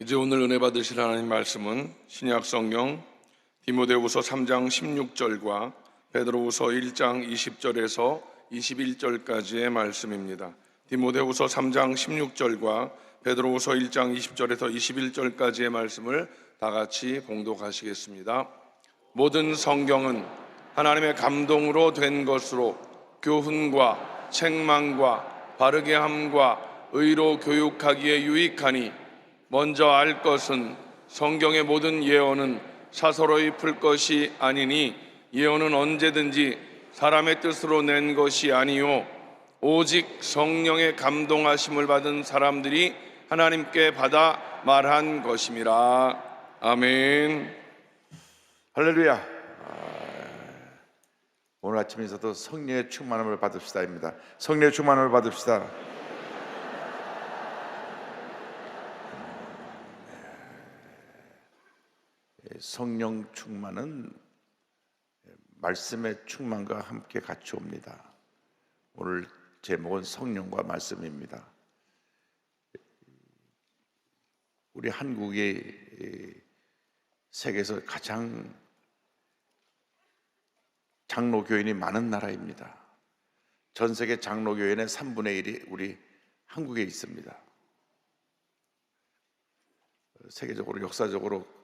이제 오늘 은혜 받으실 하나님 말씀은 신약 성경 디모데후서 3장 16절과 베드로후서 1장 20절에서 21절까지의 말씀입니다. 디모데후서 3장 16절과 베드로후서 1장 20절에서 21절까지의 말씀을 다 같이 봉독하시겠습니다. 모든 성경은 하나님의 감동으로 된 것으로 교훈과 책망과 바르게 함과 의로 교육하기에 유익하니 먼저 알 것은 성경의 모든 예언은 사서로이 풀 것이 아니니 예언은 언제든지 사람의 뜻으로 낸 것이 아니요 오직 성령의 감동하심을 받은 사람들이 하나님께 받아 말한 것임이라 아멘. 할렐루야. 아, 오늘 아침 인사도 성령의 충만함을 받읍시다입니다. 성령의 충만함을 받읍시다. 성령 충만은 말씀의 충만과 함께 같이 옵니다. 오늘 제목은 성령과 말씀입니다. 우리 한국이 세계에서 가장 장로 교인이 많은 나라입니다. 전 세계 장로 교인의 3분의 1이 우리 한국에 있습니다. 세계적으로 역사적으로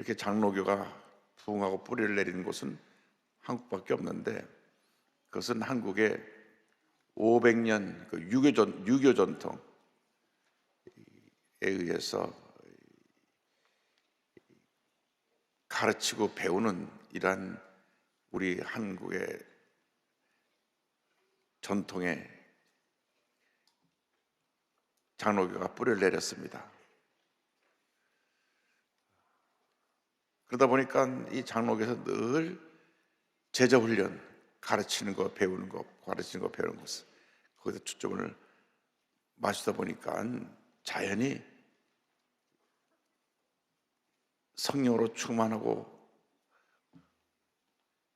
그렇게 장로교가 부흥하고 뿌리를 내리는 곳은 한국밖에 없는데 그것은 한국의 500년 그 유교 전 유교 전통에 의해서 가르치고 배우는 이러한 우리 한국의 전통의 장로교가 뿌리를 내렸습니다. 그러다 보니까 이 장로교에서 늘 제자 훈련, 가르치는 거, 배우는 거, 가르치는 거, 배우는 것을 거기서 초점을 맞추다 보니까 자연히 성령으로 충만하고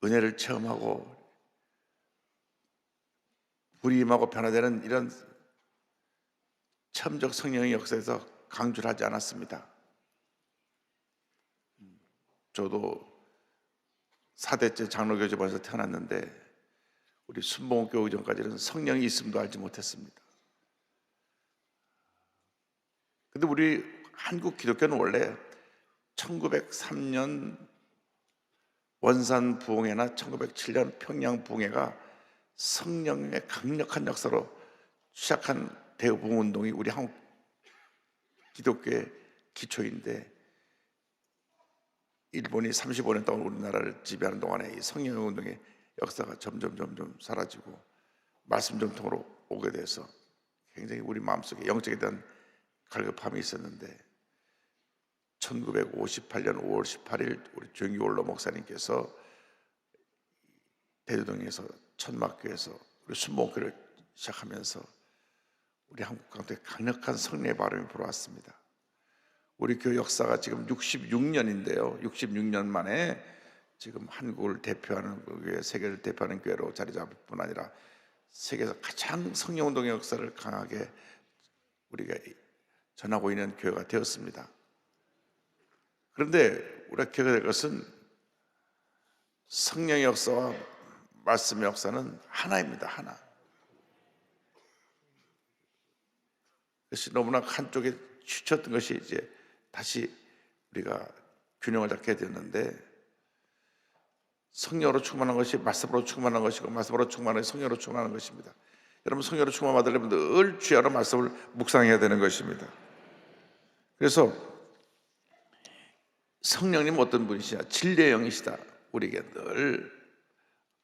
은혜를 체험하고 불임하고 변화되는 이런 첨적 성령의 역사에서 강조를 하지 않았습니다. 저도 4대째 장로교 집안에서 태어났는데 우리 순봉교회 전까지는 성령이 있음도 알지 못했습니다. 근데 우리 한국 기독교는 원래 1903년 원산 부흥회나 1907년 평양 부흥회가 성령의 강력한 역사로 시작한 대부흥 운동이 우리 한국 기독교의 기초인데 일본이 35년 동안 우리나라를 지배하는 동안에 이 성령 운동의 역사가 점점 점점 사라지고 말씀 전통으로 오게 돼서 굉장히 우리 마음속에 영적에 대한 갈급함이 있었는데 1958년 5월 18일 우리 정기올로 목사님께서 대도동에서 천막교에서 우리 순복교를 시작하면서 우리 한국 강도에 강력한 성례의 바람이 불어왔습니다. 우리 교회 역사가 지금 66년인데요. 66년 만에 지금 한국을 대표하는 교회, 세계를 대표하는 교회로 자리 잡을 뿐 아니라 세계에서 가장 성령운동의 역사를 강하게 우리가 전하고 있는 교회가 되었습니다. 그런데 우리가 기억해야 될 것은 성령의 역사와 말씀의 역사는 하나입니다. 하나. 그것이 너무나 한쪽에 치쳤던 것이 이제 다시 우리가 균형을 잡게 되었는데 성령으로 충만한 것이 말씀으로 충만한 것이고 말씀으로 충만한 것이 성령으로 충만한 것입니다. 여러분 성령으로 충만 받으려면 늘 주야로 말씀을 묵상해야 되는 것입니다. 그래서 성령님 어떤 분이시냐? 진리의 영이시다. 우리에게 늘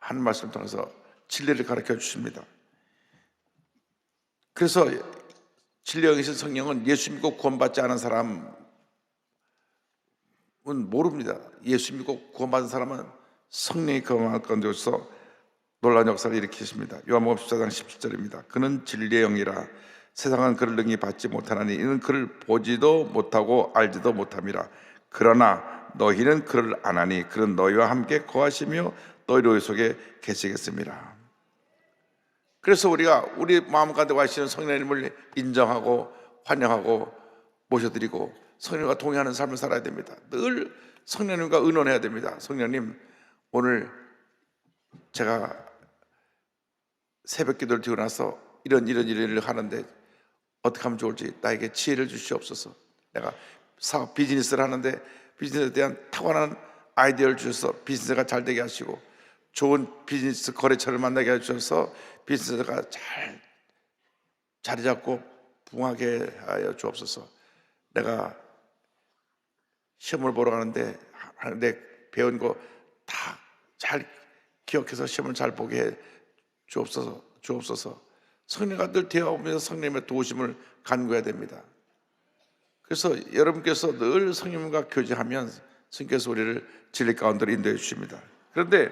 한 말씀 통해서 진리를 가르쳐 주십니다. 그래서 진리의 영이신 성령은 예수 믿고 구원받지 않은 사람은 모릅니다. 예수 믿고 구원받은 사람은 성령이 그 마음 가운데서 놀라운 역사를 일으키십니다. 요한복음 14장 17절입니다. 그는 진리의 영이라 세상은 그를 능히 받지 못하나니 이는 그를 보지도 못하고 알지도 못함이라. 그러나 너희는 그를 아나니 그는 너희와 함께 거하시며 너희 속에 계시겠습니다. 그래서 우리가 우리 마음 가운데 와시는 성령님을 인정하고 환영하고 모셔드리고 성령과 동의하는 삶을 살아야 됩니다. 늘 성령님과 의논해야 됩니다. 성령님 오늘 제가 새벽 기도를 드리고 나서 이런 이런 이런 일을 하는데 어떻게 하면 좋을지 나에게 지혜를 주시옵소서. 내가 사업 비즈니스를 하는데 비즈니스에 대한 탁월한 아이디어를 주셔서 비즈니스가 잘 되게 하시고 좋은 비즈니스 거래처를 만나게 해주셔서 비즈니스가 잘 자리 잡고 붕하게 하여 주옵소서. 내가 시험을 보러 가는데 하는데 배운 거 다 잘 기억해서 시험을 잘 보게 해 주옵소서. 주옵소서. 성령과 늘 대화하면서 성령님의 도우심을 간구해야 됩니다. 그래서 여러분께서 늘 성령님과 교제하면 성령께서 우리를 진리 가운데로 인도해 주십니다. 그런데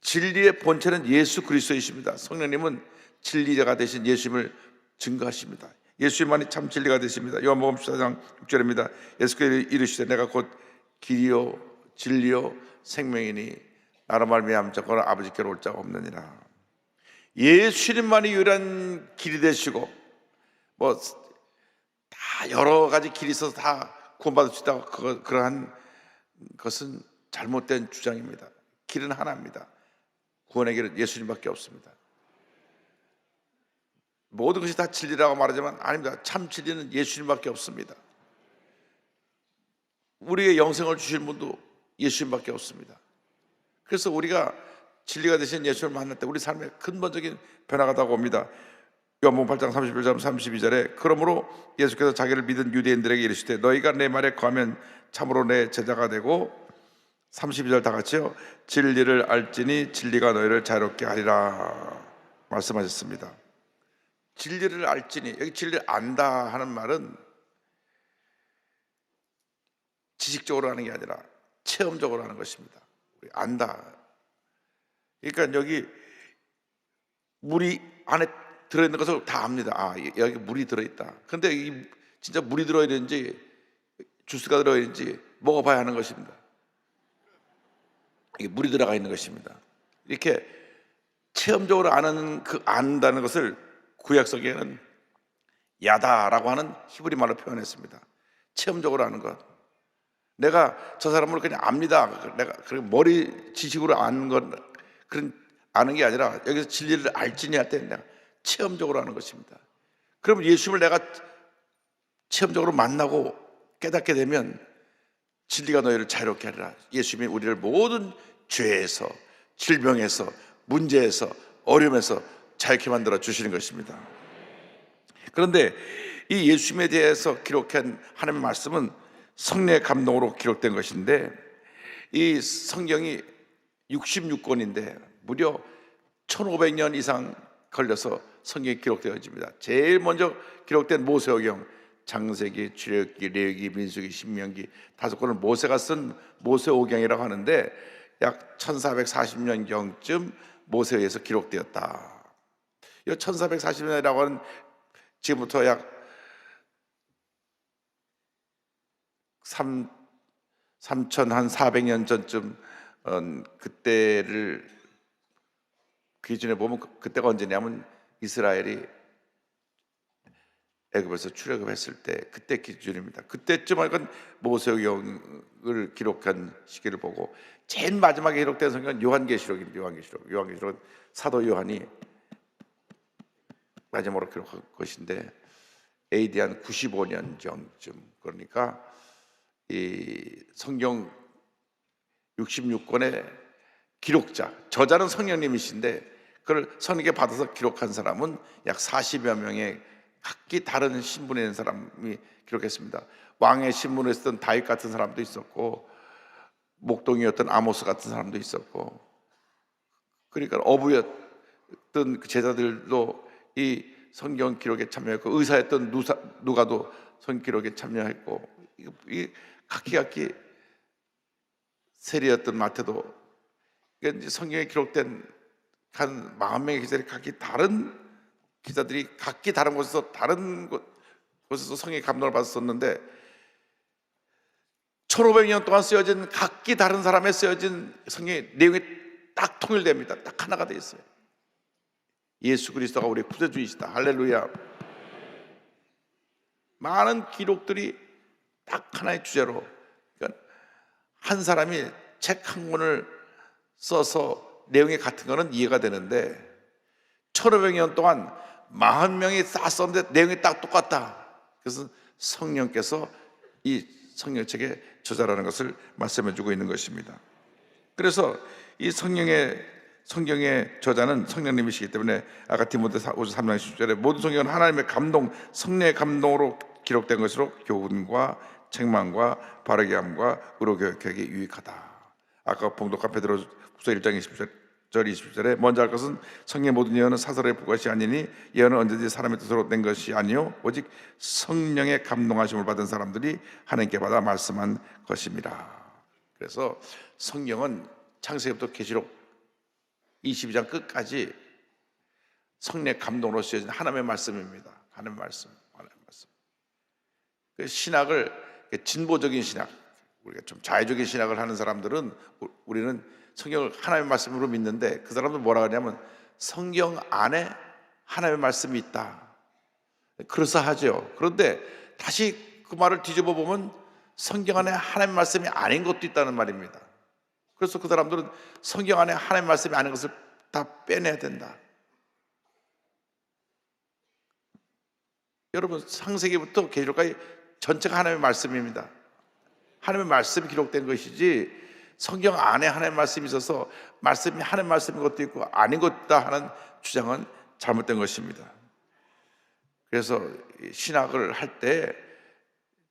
진리의 본체는 예수 그리스도이십니다. 성령님은 진리자가 되신 예수님을 증거하십니다. 예수님만이 참 진리가 되십니다. 요한복음 14장 6절입니다. 예수께서 이르시되 내가 곧 길이요 진리요 생명이니 나로 말미암아 자고는 아버지께로 올 자가 없느니라. 예수님만이 유일한 길이 되시고 뭐 다 여러 가지 길이 있어서 다 구원받을 수 있다고 그거, 그러한 것은 잘못된 주장입니다. 길은 하나입니다. 구원의 길은 예수님밖에 없습니다. 모든 것이 다 진리라고 말하지만 아닙니다. 참 진리는 예수님밖에 없습니다. 우리의 영생을 주실 분도 예수님밖에 없습니다. 그래서 우리가 진리가 되신 예수를 만날 때 우리 삶에 근본적인 변화가 다가옵니다. 요한복음 8장 31절 32절에 그러므로 예수께서 자기를 믿은 유대인들에게 이르시되 너희가 내 말에 거하면 참으로 내 제자가 되고 32절 다 같이요 진리를 알지니 진리가 너희를 자유롭게 하리라 말씀하셨습니다. 진리를 알지니 여기 진리를 안다 하는 말은 지식적으로 하는 게 아니라 체험적으로 하는 것입니다. 안다. 그러니까 여기 물이 안에 들어있는 것을 다 압니다. 아 여기 물이 들어있다. 근데 이 진짜 물이 들어야 되는지 주스가 들어야 되는지 먹어봐야 하는 것입니다. 이게 물이 들어가 있는 것입니다. 이렇게 체험적으로 아는 그 안다는 것을 구약성에는 야다라고 하는 히브리 말로 표현했습니다. 체험적으로 아는 것. 내가 저 사람을 그냥 압니다. 내가 그리고 머리 지식으로 아는 건 그런 아는 게 아니라 여기서 진리를 알지니 할 때는 내가 체험적으로 하는 것입니다. 그러면 예수님을 내가 체험적으로 만나고 깨닫게 되면 진리가 너희를 자유롭게 하리라. 예수님이 우리를 모든 죄에서 질병에서 문제에서 어려움에서 자유케 만들어 주시는 것입니다. 그런데 이 예수님에 대해서 기록한 하나님의 말씀은 성령의 감동으로 기록된 것인데 이 성경이 66권인데 무려 1500년 이상 걸려서 성경이 기록되어집니다. 제일 먼저 기록된 모세오경 장세기, 출애굽기, 레위기, 민수기, 신명기 다섯 권을 모세가 쓴 모세오경이라고 하는데 약 1440년 경쯤 모세에 의해서 기록되었다. 이 1440년이라고 하는 지금부터 약 3, 3,400년 전쯤 어, 그때를 기준에 보면 그- 그때가 언제냐면 이스라엘이 애굽에서 출애굽했을 때 그때 기준입니다. 그때쯤 하건 모세경을 기록한 시기를 보고 제일 마지막에 기록된 성경은 요한계시록입니다. 요한계시록. 요한계시록은 사도 요한이 마지막으로 기록한 것인데 AD 한 95년 전쯤 그러니까 이 성경 66권의 기록자 저자는 성령님이신데 그걸 성령께 받아서 기록한 사람은 약 40여 명의 각기 다른 신분에 사람이 기록했습니다. 왕의 신분을 쓰던 다윗 같은 사람도 있었고 목동이었던 아모스 같은 사람도 있었고 그러니까 어부였던 그 제자들도 이 성경 기록에 참여했고 의사였던 누사, 누가도 성경 기록에 참여했고 이, 이 각기 각기 세리였던 마태도 이게 이제 성경에 기록된 한 40명의 기자들이 각기 다른 기자들이 각기 다른 곳에서 다른 곳, 곳에서 성의 감동을 받았었는데 1500년 동안 쓰여진 각기 다른 사람의 쓰여진 성경의 내용이 딱 통일됩니다. 딱 하나가 되어 있어요. 예수 그리스도가 우리의 구세주이시다. 할렐루야. 많은 기록들이 딱 하나의 주제로 그러니까 한 사람이 책 한 권을 써서 내용이 같은 거는 이해가 되는데 1500년 동안 40명이 다 썼는데 내용이 딱 똑같다. 그래서 성령께서 이 성령책의 저자라는 것을 말씀해 주고 있는 것입니다. 그래서 이 성령의 성경의 저자는 성령님이시기 때문에 아까 디모데 5서 3장 10절에 모든 성경은 하나님의 감동, 성령의 감동으로 기록된 것으로 교훈과 책망과 바르게 함과 의로 교육하기 유익하다. 아까 봉독한 베드로 후서 1장 20절 20절에 먼저 할 것은 성령의 모든 예언은 사설에 불과시 아니니 예언은 언제든지 사람의 뜻으로 낸 것이 아니요 오직 성령의 감동하심을 받은 사람들이 하나님께 받아 말씀한 것입니다. 그래서 성경은 창세기부터 계시록 22장 끝까지 성령의 감동으로 쓰여진 하나님의 말씀입니다. 하나님의 말씀, 하나님의 말씀. 그 신학을 진보적인 신학, 우리가 좀 자유적인 신학을 하는 사람들은 우- 우리는 성경을 하나님의 말씀으로 믿는데 그 사람들 뭐라 하냐면 성경 안에 하나님의 말씀이 있다. 그럴싸하죠. 그런데 다시 그 말을 뒤집어 보면 성경 안에 하나님의 말씀이 아닌 것도 있다는 말입니다. 그래서 그 사람들은 성경 안에 하나님의 말씀이 아닌 것을 다 빼내야 된다. 여러분 상세기부터 계시록까지 전체가 하나님의 말씀입니다. 하나님의 말씀이 기록된 것이지 성경 안에 하나님의 말씀이 있어서 말씀이 하나님의 말씀인 것도 있고 아닌 것다 하는 주장은 잘못된 것입니다. 그래서 이 신학을 할 때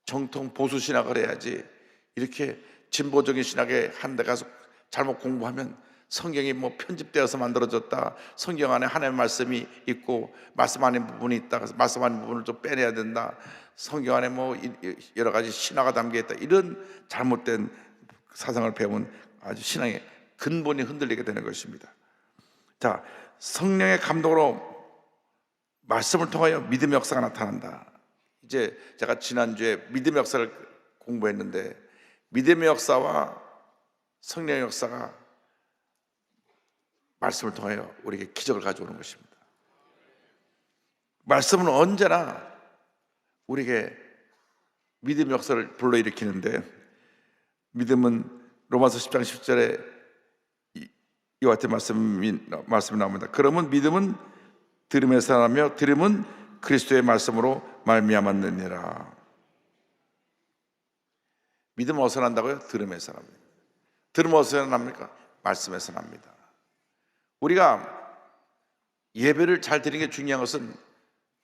정통 보수 신학을 해야지 이렇게 진보적인 신학에 한 데 가서 잘못 공부하면 성경이 뭐 편집되어서 만들어졌다. 성경 안에 하나님의 말씀이 있고 말씀 아닌 부분이 있다. 그래서 말씀 아닌 부분을 좀 빼내야 된다. 성경 안에 뭐 여러 가지 신화가 담겨 있다. 이런 잘못된 사상을 배운 아주 신앙의 근본이 흔들리게 되는 것입니다. 자, 성령의 감동으로 말씀을 통하여 믿음의 역사가 나타난다. 이제 제가 지난주에 믿음의 역사를 공부했는데 믿음의 역사와 성령의 역사가 말씀을 통하여 우리에게 기적을 가져오는 것입니다. 말씀은 언제나 우리에게 믿음의 역사를 불러일으키는데 믿음은 로마서 10장 10절에 이- 이와 같은 말씀이, 말씀이 나옵니다. 그러면 믿음은 들음에서 나며 들음은 그리스도의 말씀으로 말미암았느니라. 믿음 어디서 난다고요? 들음에서 납니다. 들음 어디서 납니까? 말씀에서 납니다. 우리가 예배를 잘 드리는 게 중요한 것은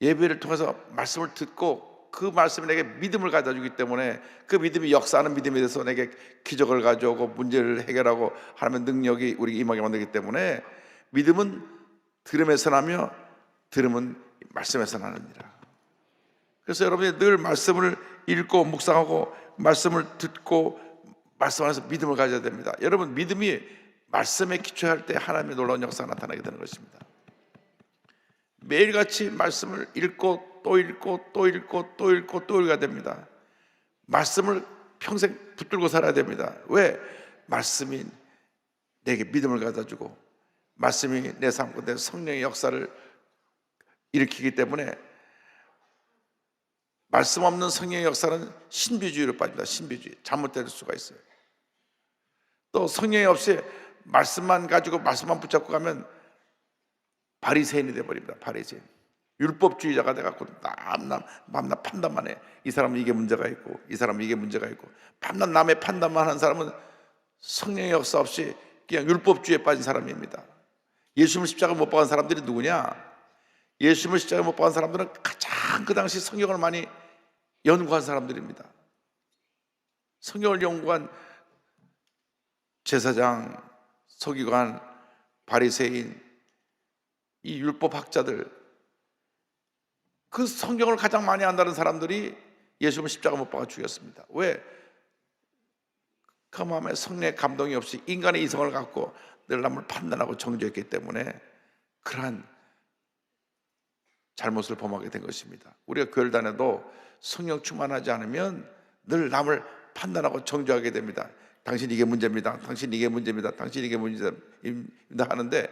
예배를 통해서 말씀을 듣고 그 말씀이 내게 믿음을 가져주기 때문에 그 믿음이 역사하는 믿음에 대해서 내게 기적을 가져오고 문제를 해결하고 하나님의 능력이 우리 임하게 만들기 때문에 믿음은 들음에서 나며 들음은 말씀에서 나느니라. 그래서 여러분이 늘 말씀을 읽고 묵상하고 말씀을 듣고 말씀 안에서 믿음을 가져야 됩니다. 여러분 믿음이 말씀에 기초할 때 하나님의 놀라운 역사가 나타나게 되는 것입니다. 매일같이 말씀을 읽고 또 읽고 또 읽고 또 읽고 또 읽어야 됩니다. 말씀을 평생 붙들고 살아야 됩니다. 왜? 말씀이 내게 믿음을 가져주고 말씀이 내 삶 가운데 성령의 역사를 일으키기 때문에 말씀 없는 성령의 역사는 신비주의로 빠집니다. 신비주의. 잘못될 수가 있어요. 또 성령이 없이 말씀만 가지고 말씀만 붙잡고 가면 바리새인이 돼 버립니다. 바리새인. 율법주의자가 돼 갖고 밤낮 밤낮 판단만 해. 이 사람은 이게 문제가 있고 이 사람은 이게 문제가 있고 밤낮 남의 판단만 하는 사람은 성령의 역사 없이 그냥 율법주의에 빠진 사람입니다. 예수님을 십자가 못 박은 사람들이 누구냐? 예수님을 십자가 못 박은 사람들은 가장 그 당시 성경을 많이 연구한 사람들입니다. 성경을 연구한 제사장, 서기관, 바리새인, 이 율법 학자들, 그 성경을 가장 많이 안다는 사람들이 예수님을 십자가 못 박아 죽였습니다. 왜? 그 마음에 성령의 감동이 없이 인간의 이성을 갖고 늘 남을 판단하고 정죄했기 때문에 그러한 잘못을 범하게 된 것입니다. 우리가 교회를 다녀도 성령 충만하지 않으면 늘 남을 판단하고 정죄하게 됩니다. 당신 이게 문제입니다. 당신 이게 문제입니다. 당신 이게 문제입니다 하는데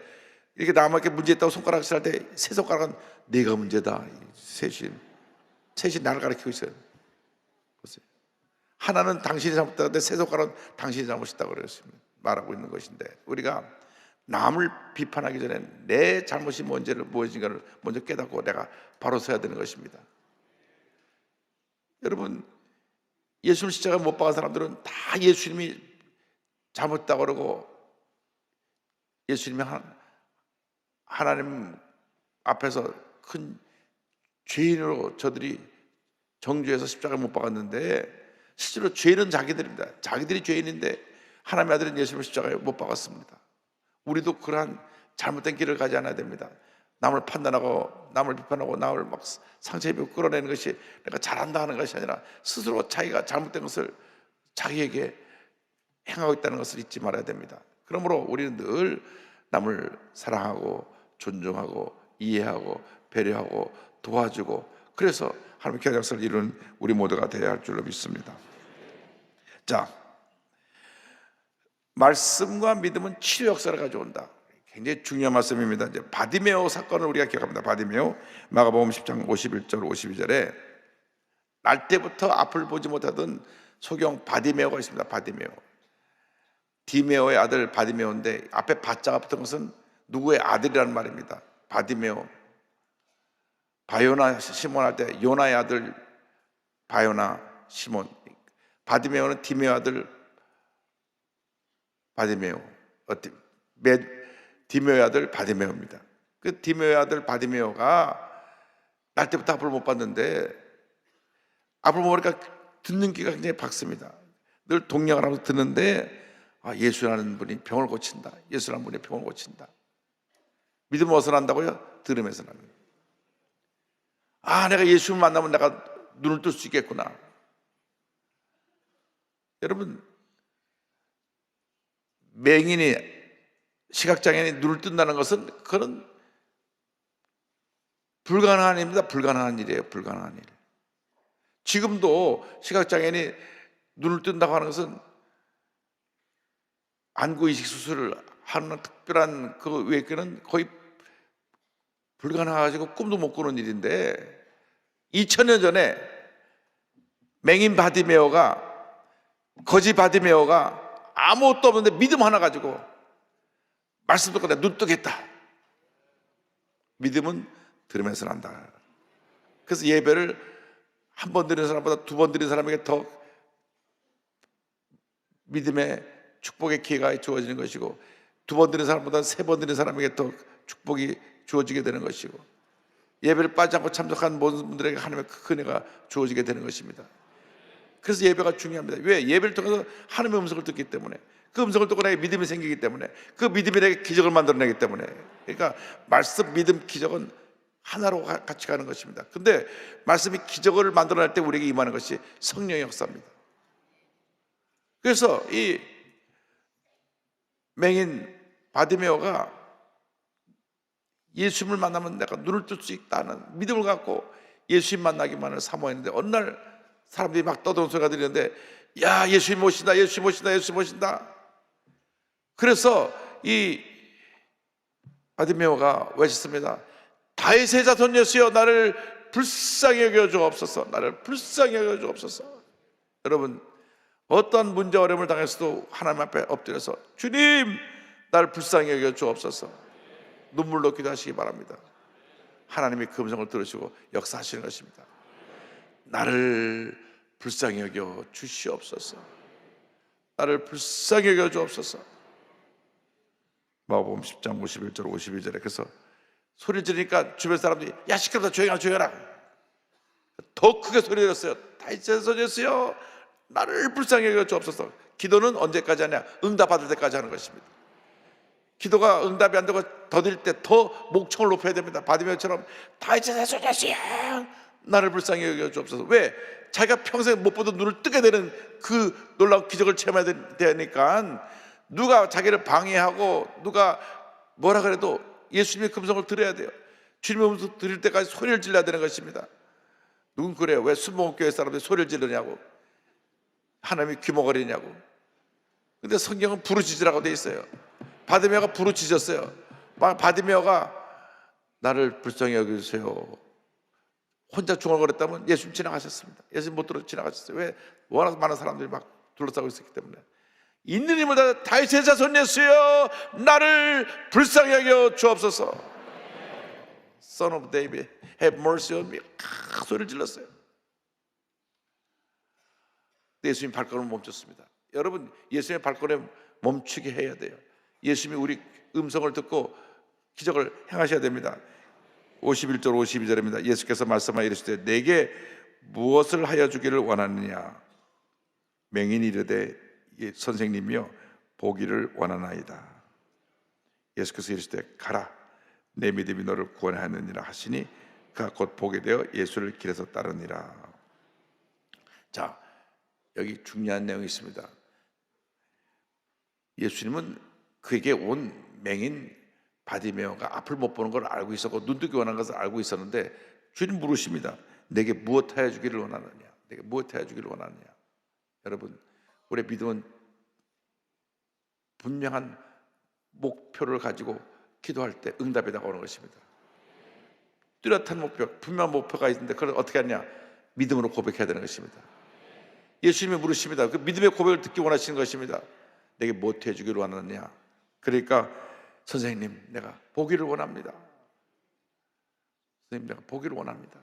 이렇게 남에게 문제 있다고 손가락 쓸때세 손가락은 내가 문제다. 셋이 셋이 나를 가리키고 있어요. 보세요. 하나는 당신이 잘못했는데 세 손가락은 당신이 잘못했다고 그랬습니다. 말하고 있는 것인데 우리가 남을 비판하기 전에 내 잘못이 뭔지를 무엇인가를 먼저 깨닫고 내가 바로 서야 되는 것입니다. 여러분 예수님 십자가 못 박은 사람들은 다 예수님이 잘못했다고 그러고 예수님이 하- 하나 님 앞에서 큰 죄인으로 저들이 정죄해서 십자가 못 박았는데 실제로 죄는 자기들입니다. 자기들이 죄인인데 하나님의 아들은 예수님을 십자가에 못 박았습니다. 우리도 그러한 잘못된 길을 가지 않아야 됩니다. 남을 판단하고 남을 비판하고 남을 막 상처 입고 끌어내는 것이 내가 잘한다 하는 것이 아니라 스스로 자기가 잘못된 것을 자기에게 행하고 있다는 것을 잊지 말아야 됩니다. 그러므로 우리는 늘 남을 사랑하고 존중하고 이해하고 배려하고 도와주고 그래서 하나님의 역사를 이루는 우리 모두가 되어야 할 줄로 믿습니다. 자, 말씀과 믿음은 치료 역사를 가져온다. 굉장히 중요한 말씀입니다. 이제 바디메오 사건을 우리가 기억합니다. 바디메오 마가복음 10장 51절 52절에 날 때부터 앞을 보지 못하던 소경 바디메오가 있습니다. 바디메오. 디메오의 아들 바디메오인데 앞에 바자가 붙은 것은 누구의 아들이라는 말입니다. 바디메오. 바요나 시몬 할 때 요나의 아들 바요나 시몬. 바디메오는 디메오 아들 바디메오. 메, 디메오의 아들 바디메오입니다. 그 디메오의 아들 바디메오가 날 때부터 앞을 못 봤는데 앞을 못 보니까 듣는 귀가 굉장히 밝습니다. 늘 동력을 하면서 듣는데 아, 예수라는 분이 병을 고친다. 예수라는 분이 병을 고친다. 믿음 어디서 난다고요? 들음에서. 거예요. 아, 내가 예수를 만나면 내가 눈을 뜰 수 있겠구나. 여러분, 맹인이 시각장애인이 눈을 뜬다는 것은 그런 불가능한 일입니다. 불가능한 일이에요. 불가능한 일. 지금도 시각장애인이 눈을 뜬다고 하는 것은 안구 이식 수술을 하는 특별한 그 외에는 거의 불가능해가지고 꿈도 못 꾸는 일인데 2000년 전에 맹인 바디메어가 거지 바디메어가 아무것도 없는데 믿음 하나 가지고 말씀 듣고 내가 눈 뜨겠다. 믿음은 들으면서 난다. 그래서 예배를 한 번 드리는 사람보다 두 번 드리는 사람에게 더 믿음의 축복의 기회가 주어지는 것이고 두 번 드리는 사람보다 세 번 드리는 사람에게 더 축복이 주어지게 되는 것이고 예배를 빠지 않고 참석한 모든 분들에게 하나님의 큰 은혜가 주어지게 되는 것입니다. 그래서 예배가 중요합니다. 왜? 예배를 통해서 하나님의 음성을 듣기 때문에 그 음성을 듣고 내게 믿음이 생기기 때문에 그 믿음이 내게 기적을 만들어내기 때문에 그러니까 말씀, 믿음, 기적은 하나로 가- 같이 가는 것입니다. 근데 말씀이 기적을 만들어낼 때 우리에게 임하는 것이 성령의 역사입니다. 그래서 이 맹인 바디메오가 예수님을 만나면 내가 눈을 뜰 수 있다는 믿음을 갖고 예수님 만나기만을 사모했는데 어느 날 사람들이 막 떠드는 소리가 들리는데 야 예수님 모신다 예수님 모신다 예수님 모신다 그래서 이 바디메오가 외쳤습니다. 다윗의 자손 예수여 나를 불쌍히 여겨 주옵소서. 나를 불쌍히 여겨 주옵소서. 여러분 어떤 문제 어려움을 당했어도 하나님 앞에 엎드려서 주님 나를 불쌍히 여겨 주옵소서. 눈물로 기도하시기 바랍니다. 하나님이 그 음성을 들으시고 역사하시는 것입니다. 나를 불쌍히 여겨 주시옵소서. 나를 불쌍히 여겨 주옵소서 마가복음 10장 51절 52절에 그래서 소리 지르니까 주변 사람들이 야 시끄럽다. 조용하라 조용하라. 더 크게 소리 질렀어요 다이체 소리였어요 나를 불쌍히 여겨 주옵소서. 기도는 언제까지 하냐? 응답 받을 때까지 하는 것입니다. 기도가 응답이 안 되고 더딜 때 더 목청을 높여야 됩니다. 바디메어처럼 다이체 소리였어요 나를 불쌍히 여겨 주옵소서. 왜? 자기가 평생 못 보던 눈을 뜨게 되는 그 놀라운 기적을 체험해야 되- 되니까 누가 자기를 방해하고 누가 뭐라 그래도 예수님의 금성을 들어야 돼요 주님의 음성 들을 때까지 소리를 질러야 되는 것입니다 누군 그래요 왜 순복음교회 사람들이 소리를 지르냐고 하나님이 귀머거리냐고 근데 성경은 부르짖으라고 돼 있어요 바디메어가 부르짖었어요 바- 바디메어가 나를 불쌍히 여겨주세요 혼자 중얼거렸다면 예수님 지나가셨습니다. 예수님 못 들어 지나가셨어요. 왜? 워낙 많은 사람들이 막 둘러싸고 있었기 때문에. 있는 힘을 다 다윗의 자손 예수여 나를 불쌍히 여겨 주옵소서. Son of David, have mercy on me. 크 소리를 질렀어요. 예수님 발걸음을 멈췄습니다. 여러분 예수님의 발걸음 멈추게 해야 돼요. 예수님이 우리 음성을 듣고 기적을 행하셔야 됩니다. 51절 52절입니다. 예수께서 말씀하여 이르시되 내게 무엇을 하여 주기를 원하느냐 맹인이 이르되 예, 선생님이여 보기를 원하나이다. 예수께서 이르시되 가라 내 믿음이 너를 구원하느니라 하시니 그가 곧 보게 되어 예수를 길에서 따르니라. 자 여기 중요한 내용이 있습니다. 예수님은 그에게 온 맹인 바디메어가 앞을 못 보는 걸 알고 있었고 눈뜨기 원하는 것을 알고 있었는데 주님 물으십니다. 내게 무엇 하여 주기를 원하느냐? 내게 무엇 하여 주기를 원하느냐? 여러분, 우리의 믿음은 분명한 목표를 가지고 기도할 때 응답이 다가오는 것입니다. 뚜렷한 목표, 분명한 목표가 있는데 그걸 어떻게 하냐? 믿음으로 고백해야 되는 것입니다. 예수님이 물으십니다. 그 믿음의 고백을 듣기 원하시는 것입니다. 내게 무엇 해주기를 원하느냐? 그러니까 선생님, 내가 보기를 원합니다. 선생님, 내가 보기를 원합니다.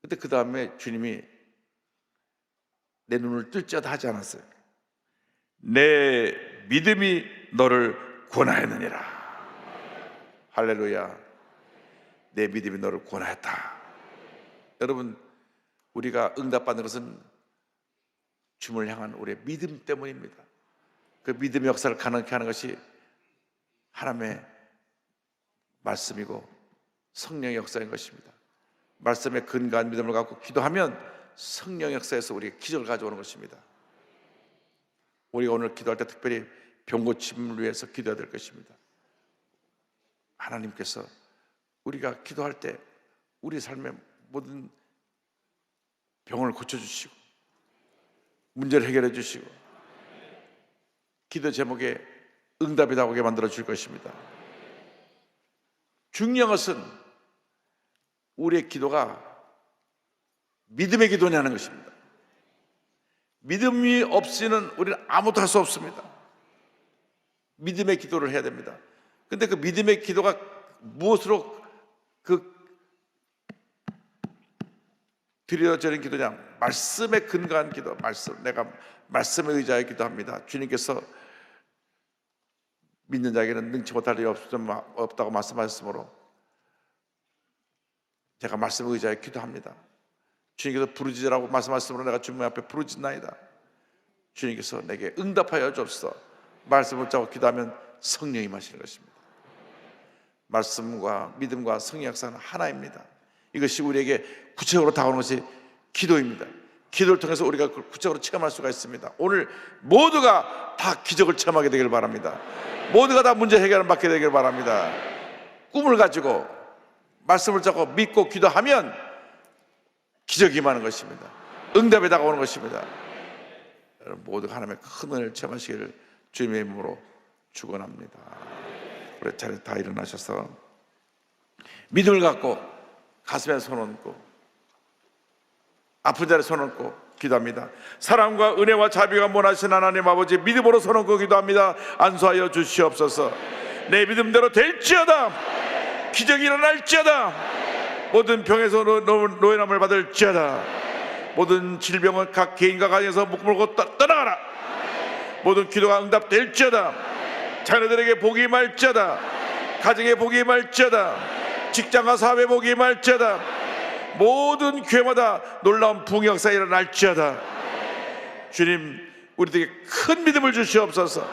근데 그 다음에 주님이 내 눈을 뜰지어다 하지 않았어요. 내 믿음이 너를 구원하였느니라. 할렐루야. 내 믿음이 너를 구원하였다. 여러분, 우리가 응답받는 것은 주님을 향한 우리의 믿음 때문입니다. 그 믿음의 역사를 가능케 하는 것이 하나님의 말씀이고 성령의 역사인 것입니다. 말씀에 근거한 믿음을 갖고 기도하면 성령 역사에서 우리가 기적을 가져오는 것입니다. 우리가 오늘 기도할 때 특별히 병 고침을 위해서 기도해야 될 것입니다. 하나님께서 우리가 기도할 때 우리 삶의 모든 병을 고쳐주시고 문제를 해결해 주시고 기도 제목에 응답이 나오게 만들어 줄 것입니다. 중요한 것은 우리의 기도가 믿음의 기도냐는 것입니다. 믿음이 없이는 우리는 아무것도 할 수 없습니다. 믿음의 기도를 해야 됩니다. 근데 그 믿음의 기도가 무엇으로 그 드려지는 기도냐? 말씀에 근거한 기도, 말씀. 내가 말씀에 의지하여 기도합니다. 주님께서 믿는 자에게는 능치 못할 일이 없- 없다고 말씀하셨으므로 제가 말씀에 의지하여 기도합니다. 주님께서 부르짖으라고 말씀하셨으므로 내가 주님 앞에 부르짖나이다. 주님께서 내게 응답하여 주옵소서. 말씀을 잡고 기도하면 성령이 마시는 것입니다. 말씀과 믿음과 성령 역사는 하나입니다. 이것이 우리에게 구체적으로 다가오는 것이 기도입니다. 기도를 통해서 우리가 구체적으로 체험할 수가 있습니다. 오늘 모두가 다 기적을 체험하게 되길 바랍니다. 모두가 다 문제 해결을 받게 되길 바랍니다. 꿈을 가지고 말씀을 잡고 믿고 기도하면 기적이 임하는 것입니다. 응답이 다가오는 것입니다. 여러분 모두가 하나님의 큰 은혜를 체험하시기를 주님의 이름으로 축원합니다. 우리 차례 다 일어나셔서 믿음을 갖고 가슴에 손 얹고 아픈 자리에 손 얹고 기도합니다. 사랑과 은혜와 자비가 원하신 하나님 아버지 믿음으로 손 얹고 기도합니다. 안수하여 주시옵소서. 내 믿음대로 될지어다. 기적이 일어날지어다. 모든 병에서 노예남을 받을지어다. 모든 질병은 각 개인과 가정에서 묶물고 떠- 떠나가라. 모든 기도가 응답될지어다. 자녀들에게 복이 말지어다. 가정에 복이 말지어다. 직장과 사회 복이 말지어다. 모든 교회마다 놀라운 부흥 역사 일어날지어다. 주님, 우리들에게 큰 믿음을 주시옵소서.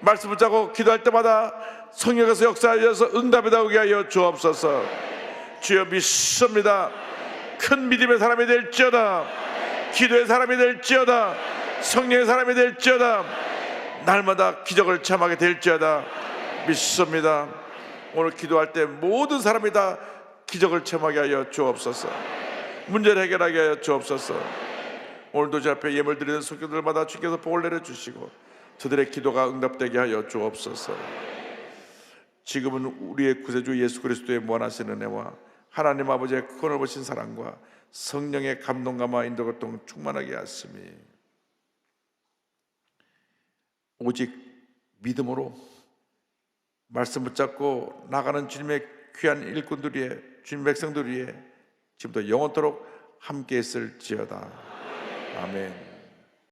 말씀 붙잡고 기도할 때마다 성령에서 역사하셔서 응답이 나오게 하여 주옵소서. 주여 믿습니다. 큰 믿음의 사람이 될지어다. 기도의 사람이 될지어다. 성령의 사람이 될지어다. 날마다 기적을 참하게 될지어다. 믿습니다. 오늘 기도할 때 모든 사람이 다 기적을 체험하게 하여 주옵소서. 문제를 해결하게 하여 주옵소서. 오늘도 제 앞에 예물 드리는 성도들마다 주께서 복을 내려 주시고 저들의 기도가 응답되게 하여 주옵소서. 지금은 우리의 구세주 예수 그리스도의 무한하신 은혜와 하나님 아버지의 그을 보신 사랑과 성령의 감동감화 인도가 동 충만하게 하심이 오직 믿음으로 말씀 붙잡고 나가는 주님의 귀한 일꾼들이의 주님 백성들 위에 지금도 영원토록 함께 있을지어다. 아멘.